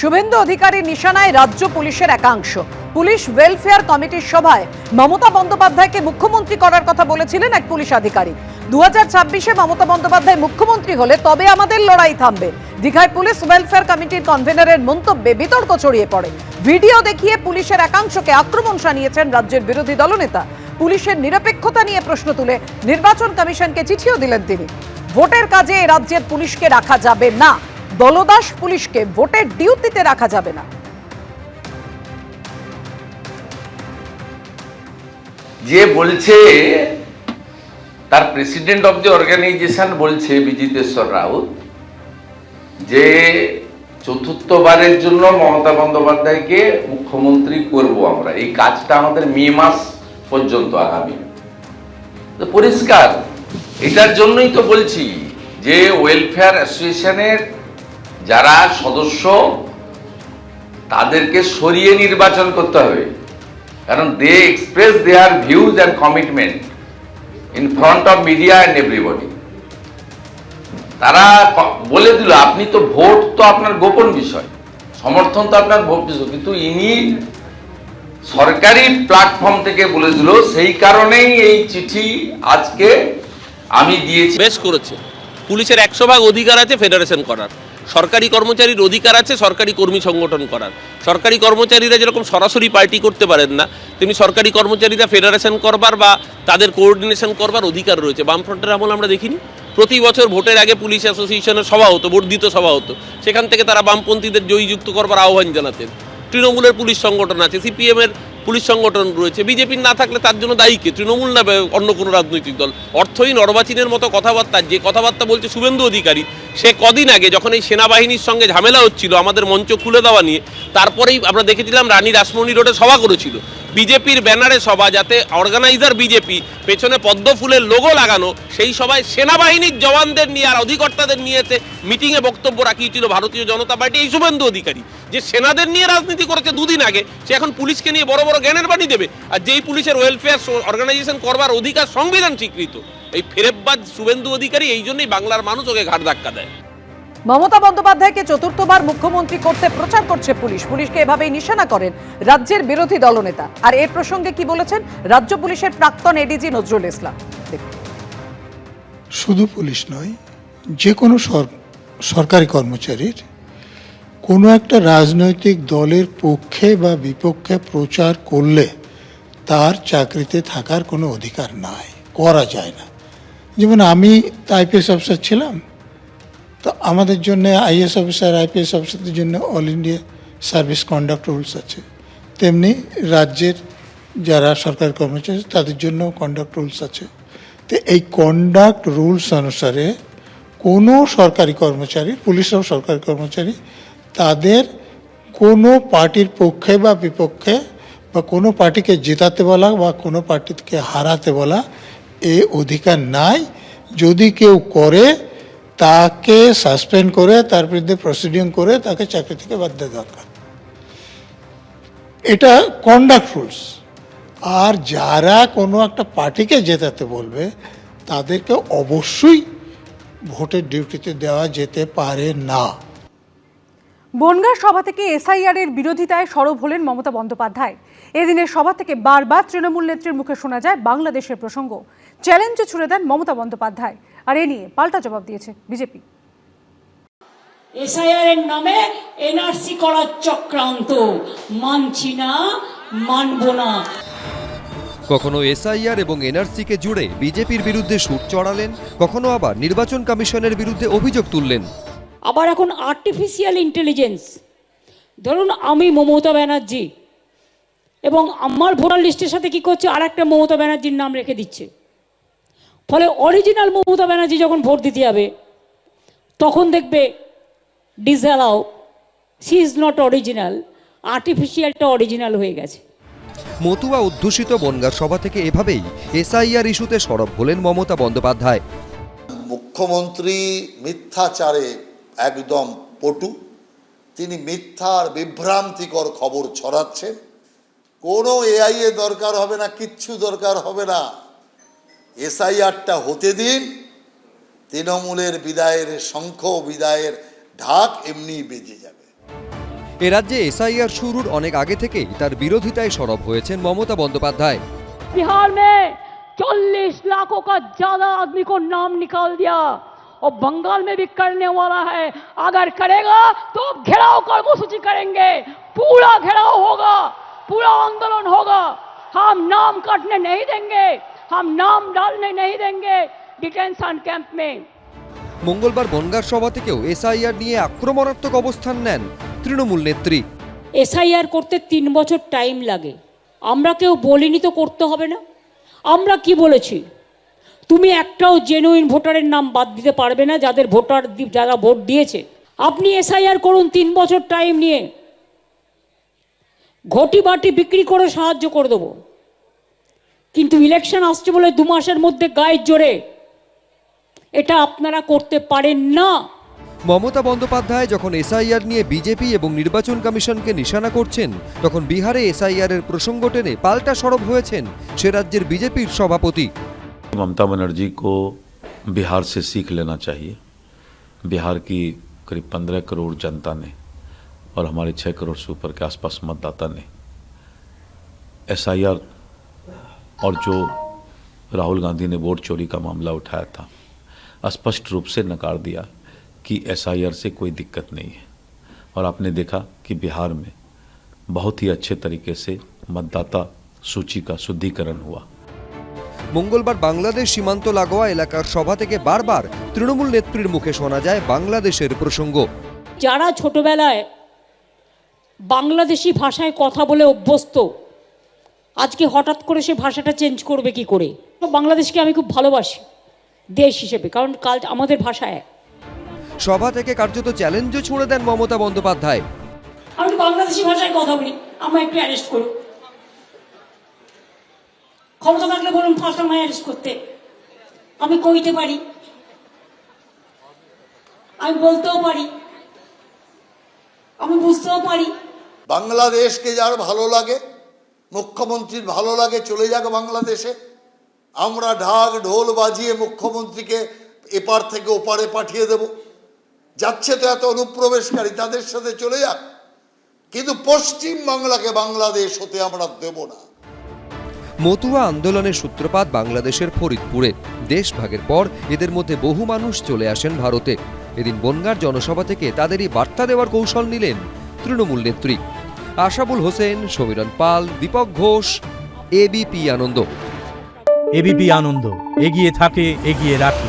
শুভেন্দু অধিকারী নিশানায় রাজ্য পুলিশের একাংশ। পুলিশ ওয়েলফেয়ার কমিটির সভায় মমতা বন্দ্যোপাধ্যায়কে মুখ্যমন্ত্রী করার কথা বলেছিলেন এক পুলিশ আধিকারিক। দু হাজার ছাব্বিশে মমতা বন্দ্যোপাধ্যায় মুখ্যমন্ত্রী হলে তবে আমাদের লড়াই থামবে। দীঘায় পুলিশ ওয়েলফেয়ার কমিটির কনভেনরের মন্তব্যে বিতর্ক ছড়িয়ে পড়ে। ভিডিও দেখিয়ে পুলিশের একাংশকে আক্রমণ শানিয়েছেন রাজ্যের বিরোধী দলনেতা। পুলিশের নিরপেক্ষতা নিয়ে প্রশ্ন তুলে নির্বাচন কমিশনকে চিঠিও দিলেন তিনি। ভোটের কাজে রাজ্যের পুলিশকে রাখা যাবে না। দলদাস পুলিশকে ভোটের ডিউটিতে রাখা যাবে না। যে বলছে, তার প্রেসিডেন্ট অফ দি অর্গানাইজেশন বলছে, বিজিতেশ্বর রাউত, যে চতুর্থবারের জন্য মমতা বন্দ্যোপাধ্যায়কে মুখ্যমন্ত্রী করব আমরা। এই কাজটা আমাদের মে মাস পর্যন্ত আগামী। পরিষ্কার, এটার জন্যই তো বলছি যে ওয়েলফেয়ার অ্যাসোসিয়েশনের যারা সদস্য, তাদেরকে সরিয়ে নির্বাচন করতে হবে। কারণ they express their views and commitment in front of media and everybody তারা বলে দিল, আপনি তো ভোট তো আপনার গোপন বিষয়। সমর্থন তো আপনার ভোট বিষয়। কিন্তু ইনি সরকারি প্ল্যাটফর্ম থেকে বলে দিল, সেই কারণেই এই চিঠি আজকে আমি দিয়েছি। বেশ করেছে। পুলিশের একশো ভাগ অধিকার আছে ফেডারেশন করার। সরকারি কর্মচারীর অধিকার আছে, সরকারি কর্মী সংগঠন করার। সরকারি কর্মচারীরা যেরকম সরাসরি পার্টি করতে পারেন না, তেমনি সরকারি কর্মচারীরা ফেডারেশন করবার বা তাদের কোঅর্ডিনেশন করবার অধিকার রয়েছে। বামফ্রন্টের আমল আমরা দেখিনি। প্রতি বছর ভোটের আগে পুলিশ অ্যাসোসিয়েশনের সভা হতো, বর্ধিত সভা হতো। সেখান থেকে তারা বামপন্থীদের জয়ীযুক্ত করবার আহ্বান জানাতেন। তৃণমূলের পুলিশ সংগঠন আছে সিপিএম এর পুলিশ সংগঠন রয়েছে, বিজেপি না থাকলে তার জন্য দায়ী কে? তৃণমূল না অন্য কোনো রাজনৈতিক দল? অর্থই অর্বাচীনের মতো কথাবার্তা, যে কথাবার্তা বলছে শুভেন্দু অধিকারী, সে কদিন আগে যখন এই সেনাবাহিনীর সঙ্গে ঝামেলা হচ্ছিল, আমাদের মঞ্চ খুলে দেওয়া নিয়ে, তারপরেই আমরা দেখেছিলাম রানী রাসমণি রোডে সভা করেছিল। বিজেপির ব্যানারে সভা যাতে অর্গানাইজার বিজেপি, পেছনে পদ্ম ফুলের লোগো লাগানো, সেই সভায় সেনাবাহিনীর জওয়ানদের নিয়ে আর অধিকর্তাদের নিয়েছে মিটিংয়ে বক্তব্য রাখিয়েছিল ভারতীয় জনতা পার্টি, এই শুভেন্দু অধিকারী। যে সেনাদের নিয়ে রাজনীতি করেছে দুদিন আগে, সে এখন পুলিশকে নিয়ে বড় বড় জ্ঞানের বাণী দেবে। আর যেই পুলিশের ওয়েলফেয়ার অর্গানাইজেশন করবার অধিকার সংবিধান স্বীকৃত, এই ফেরেববাজ শুভেন্দু অধিকারী এই জন্যই বাংলার মানুষ ওকে ঘাট ধাক্কা দেয়। মমতা বন্দ্যোপাধ্যায়কে চতুর্থবার মুখ্যমন্ত্রী করতে প্রচার করছে পুলিশ। পুলিশকে এভাবেই নিশানা করেন রাজ্যের বিরোধী দলনেতা। আর এ প্রসঙ্গে কি বলেছেন? রাজ্য পুলিশের প্রাক্তন এডিজি নজরুল ইসলাম। শুধু পুলিশ নয়, যে কোনো সরকারি কর্মচারীর কোনো একটা রাজনৈতিক দলের পক্ষে বা বিপক্ষে প্রচার করলে তার চাকরিতে থাকার কোনো অধিকার নাই, করা যায় না। যেমন আমি আইপিএস অফিসার ছিলাম তো আমাদের জন্য আইএস অফিসার, আইপিএস অফিসারদের জন্য all India service conduct rules আছে। তেমনি রাজ্যের যারা সরকারি কর্মচারী তাদের জন্য কন্ডাক্ট রুলস আছে। তো এই কন্ডাক্ট রুলস অনুসারে কোনো সরকারি কর্মচারী, পুলিশরাও সরকারি কর্মচারী, তাদের কোনো পার্টির পক্ষে বা বিপক্ষে বা কোনো পার্টিকে জেতাতে বলা বা কোনো পার্টিকে হারাতে বলা এ অধিকার নাই। যদি কেউ করে তাকে সাসপেন্ড করে, তার বিরুদ্ধে প্রসিডিং করে তাকে চাকরি থেকে বাদ দেওয়া দরকার। এটা কন্ডাক্ট রুলস আর যারা কোনো একটা পার্টিকে জেতাতে বলবে, তাদেরকে অবশ্যই ভোটের ডিউটিতে দেওয়া যেতে পারে না। বনগাঁ সভা থেকে এসআইআর এর বিরোধিতায় সরব হলেন মমতা বন্দ্যোপাধ্যায়। এদিনের সভা থেকে বারবার তৃণমূল নেত্রীর মুখে শোনা যায় বাংলাদেশের প্রসঙ্গ। চ্যালেঞ্জে ছুড়ে দেন মমতা বন্দ্যোপাধ্যায়। আর এ নিয়ে পাল্টা জবাব দিয়েছে বিজেপি। এসআইআর এর নামে এনআরসি করার চক্রান্ত। মানছি না মানব না। কখনো এসআইআর এবং এনআরসিকে জুড়ে বিজেপির বিরুদ্ধে সুর চড়ালেন কখনো আবার নির্বাচন কমিশনের বিরুদ্ধে অভিযোগ তুললেন। আবার এখন আর্টিফিশিয়াল ইন্টেলিজেন্স ধরুন আমি মমতা ব্যানার্জি এবং আমার ভোটার লিস্টের সাথে কি করছে? আর একটা মমতা ব্যানার্জির নাম রেখে দিচ্ছে। ফলে অরিজিনাল মমতা ব্যানার্জি যখন ভোট দিতে যাবে তখন দেখবে disallow she is not original আর্টিফিশিয়ালটা original হয়ে গেছে। মতুয়া অধ্যুষিত বনগাঁ সভা থেকে এভাবেই এসআইআর ইস্যুতে সরব হলেন মমতা বন্দ্যোপাধ্যায়। মুখ্যমন্ত্রী মিথ্যাচারে একদম পটু। তিনি মিথ্যার বিভ্রান্তিকর খবর ছড়াচ্ছেন। কোনো এআই এ দরকার হবে না কিচ্ছু দরকার হবে না। এসআইআরটা হতে দিন তৃণমূলের বিদায়ের শঙ্খ বিদায়ের ঢাক এমনি বেজে যাবে এ রাজ্যে এসআইআর শুরুর অনেক আগে থেকেই তার বিরোধিতায় সরব হয়েছেন মমতা বন্দ্যোপাধ্যায় बिहार में चालीस लाखों का ज्यादा आदमी को नाम निकाल दिया और बंगाल में भी करने वाला है अगर करेगा तो घेराव कर्मसूची करेंगे पूरा घेराव होगा पूरा आंदोलन होगा हम नाम काटने नहीं देंगे हम नाम डालने नहीं देंगे डिटेंशन कैंप में মঙ্গলবার বনগার সভা থেকেও এসআইআর নিয়ে আক্রমণাত্মক অবস্থান নেন তৃণমূল নেত্রী এসআইআর করতে তিন বছর টাইম লাগে আমরা কেউ বলিনি তো করতে হবে না আমরা কি বলেছি তুমি একটাও জেনুইন ভোটারের নাম বাদ দিতে পারবে না যাদের ভোটার দি- যারা ভোট দিয়েছে আপনি এসআইআর করুন তিন বছর টাইম নিয়ে ঘটি বাটি বিক্রি করে সাহায্য করে দেবো কিন্তু ইলেকশন আসছে বলে দু মাসের মধ্যে গায়ের জোরে এটা আপনারা করতে পারেন না মমতা বন্দ্যোপাধ্যায় যখন এসআইআর নিয়ে বিজেপি এবং নির্বাচন কমিশনকে নিশানা করছেন তখন বিহারে এসআইআর এর প্রসঙ্গ টেনে পাল্টা সরব হয়েছেন সে রাজ্যের বিজেপির সভাপতি ममता बनर्जी को बिहार से सीख लेना चाहिए बिहार की करीब पंद्रह करोड़ जनता ने और हमारे छः करोड़ से ऊपर के आसपास मतदाता ने एसआईआर और जो राहुल गांधी ने वोट चोरी का मामला उठाया था स्पष्ट रूप से नकार दिया कि एसआईआर से कोई दिक्कत नहीं है और आपने देखा कि बिहार में बहुत ही अच्छे तरीके से मतदाता सूची का शुद्धिकरण हुआ মঙ্গলবার বাংলাদেশ সীমান্ত লাগোয়া এলাকার সভা থেকে বারবার তৃণমূল নেত্রীর মুখে শোনা যায় বাংলাদেশের প্রসঙ্গ যারা ছোটবেলায় বাংলাদেশি ভাষায় কথা বলে অভ্যস্ত আজকে হঠাৎ করে সে ভাষাটা চেঞ্জ করবে কি করে? তো বাংলাদেশকে আমি খুব ভালোবাসি দেশ হিসেবে কারণ কাল আমাদের ভাষা এক। সভা থেকে কার্যত চ্যালেঞ্জও ছুড়ে দেন মমতা বন্দ্যোপাধ্যায়। আমি তো বাংলাদেশি ভাষায় কথা বলি আমায় একটু অ্যারেস্ট করুন। ক্ষমতা থাকলে বলুন ফার্স্ট আমায় অ্যারেস্ট করতে। আমি কইতে পারি আমি বলতেও পারি আমি বুঝতেও পারি। বাংলাদেশকে যার ভালো লাগে মুখ্যমন্ত্রীর ভালো লাগে চলে যাক বাংলাদেশে। আমরা ঢাক ঢোল বাজিয়ে মুখ্যমন্ত্রীকে এপার থেকে ওপারে পাঠিয়ে দেব। যাচ্ছে তো এত অনুপ্রবেশকারী, তাদের সাথে চলে যাক। কিন্তু পশ্চিম বাংলাকে বাংলাদেশ হতে আমরা দেব না। মতুয়া আন্দোলনের সূত্রপাত বাংলাদেশের ফরিদপুরে। দেশভাগের পর এদের মধ্যে বহু মানুষ চলে আসেন ভারতে। এদিন বনগার জনসভা থেকে তাদেরই বার্তা দেওয়ার কৌশল নিলেন তৃণমূল নেত্রী। আশাবুল হোসেন সমীরণ পাল দীপক ঘোষ এবিপি আনন্দ। এবিপি আনন্দ এগিয়ে থাকে এগিয়ে রাখে।